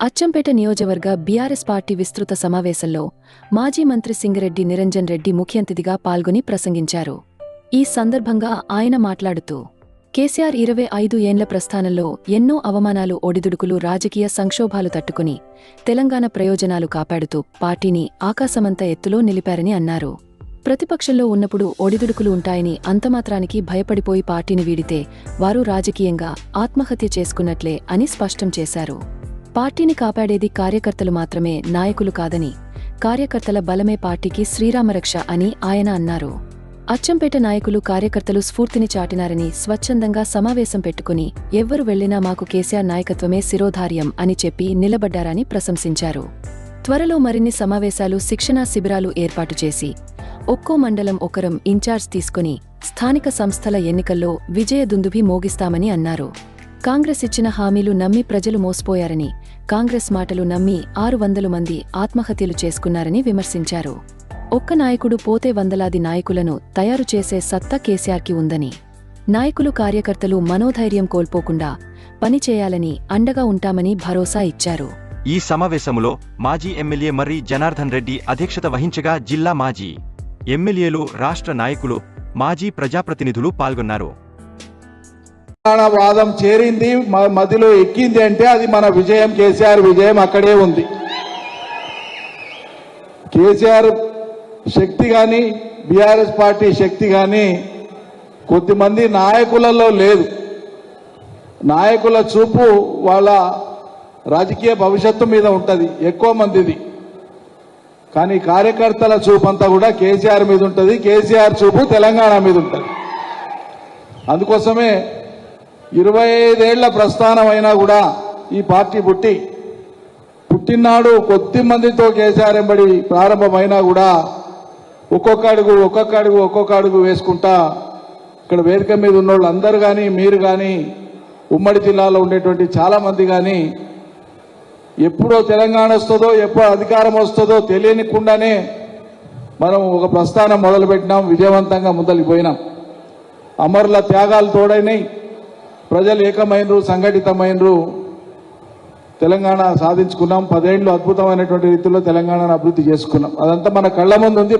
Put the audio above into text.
అచ్చంపేట నియోజకవర్గ BRS party విస్తృత సమావేశంలో మాజీ మంత్రి సింగరెడ్డి నిరంజన్ రెడ్డి ముఖ్యంతిథిగా పాల్గొని ప్రసంగించారు. ఈ సందర్భంగా ఆయన మాట్లాడుతూ కేసీఆర్ ఇరవై ఐదు ఏండ్ల ప్రస్థానంలో ఎన్నో అవమానాలు ఒడిదుడుకులు రాజకీయ సంక్షోభాలు తట్టుకుని తెలంగాణ ప్రయోజనాలు కాపాడుతూ పార్టీని ఆకాశమంత ఎత్తులో నిలిపారని అన్నారు. ప్రతిపక్షంలో ఉన్నప్పుడు ఒడిదుడుకులు ఉంటాయని అంతమాత్రానికి భయపడిపోయి పార్టీని వీడితే వారు రాజకీయంగా ఆత్మహత్య చేసుకున్నట్లే అని స్పష్టం చేశారు. పార్టీని కాపాడేది కార్యకర్తలు మాత్రమే నాయకులు కాదని కార్యకర్తల బలమే పార్టీకి శ్రీరామరక్ష అని ఆయన అన్నారు. అచ్చంపేట నాయకులు కార్యకర్తలు స్ఫూర్తిని చాటినారని స్వచ్ఛందంగా సమావేశం పెట్టుకుని ఎవ్వరు వెళ్ళినా మాకు కేసీఆర్ నాయకత్వమే శిరోధార్యం అని చెప్పి నిలబడ్డారని ప్రశంసించారు. త్వరలో మరిన్ని సమావేశాలు శిక్షణా శిబిరాలు ఏర్పాటు చేసి ఒక్కో మండలం ఒకరం ఇన్ఛార్జ్ తీసుకుని స్థానిక సంస్థల ఎన్నికల్లో విజయ దుందుభి మోగిస్తామని అన్నారు. కాంగ్రెస్ ఇచ్చిన హామీలు నమ్మి ప్రజలు మోసపోయారని కాంగ్రెస్ మాటలు నమ్మి ఆరు వందల మంది ఆత్మహత్యలు చేసుకున్నారని విమర్శించారు. ఒక్క నాయకుడు పోతే వందలాది నాయకులను తయారు చేసే సత్తా కేసీఆర్కి ఉందని. నాయకులు కార్యకర్తలు మనోధైర్యం కోల్పోకుండా పనిచేయాలని అండగా ఉంటామని భరోసా ఇచ్చారు. ఈ సమావేశములో మాజీ ఎమ్మెల్యే మర్రి జనార్దన్ రెడ్డి అధ్యక్షత వహించగా జిల్లా మాజీ ఎమ్మెల్యేలు రాష్ట్ర నాయకులు మాజీ ప్రజాప్రతినిధులు పాల్గొన్నారు. వాదం చేరింది మధ్యలో ఎక్కింది అంటే అది మన విజయం. కేసీఆర్ విజయం అక్కడే ఉంది. కేసీఆర్ శక్తి కానీ బీఆర్ఎస్ పార్టీ శక్తి కానీ కొద్దిమంది నాయకులలో లేదు. నాయకుల చూపు వాళ్ళ రాజకీయ భవిష్యత్తు మీద ఉంటుంది ఎక్కువ మందిది. కానీ కార్యకర్తల చూపు అంతా కూడా కేసీఆర్ మీద ఉంటుంది కేసీఆర్ చూపు తెలంగాణ మీద ఉంటుంది. అందుకోసమే ఇరవై ఐదేళ్ళ ప్రస్థానం అయినా కూడా ఈ పార్టీ పుట్టి పుట్టినాడు కొద్ది మందితో కేసీఆర్ ఎంబడి ప్రారంభమైనా కూడా ఒక్కొక్క అడుగు ఒక్కొక్క అడుగు ఒక్కొక్క అడుగు వేసుకుంటా ఇక్కడ వేదిక మీద ఉన్న వాళ్ళందరూ కానీ మీరు కానీ ఉమ్మడి జిల్లాలో ఉండేటువంటి చాలామంది కానీ ఎప్పుడో తెలంగాణ వస్తుందో ఎప్పుడు అధికారం వస్తుందో తెలియనికుండానే మనం ఒక ప్రస్థానం మొదలుపెట్టినాం విజయవంతంగా ముందలిపోయినాం. అమరుల త్యాగాలు తోడైనాయి. ప్రజలు ఏకమైనరు సంఘటితమైనరు. తెలంగాణ సాధించుకున్నాం. పదేళ్ళు అద్భుతమైనటువంటి రీతిలో తెలంగాణను అభివృద్ధి చేసుకున్నాం. అదంతా మన కళ్ళ ముందు ఉంది.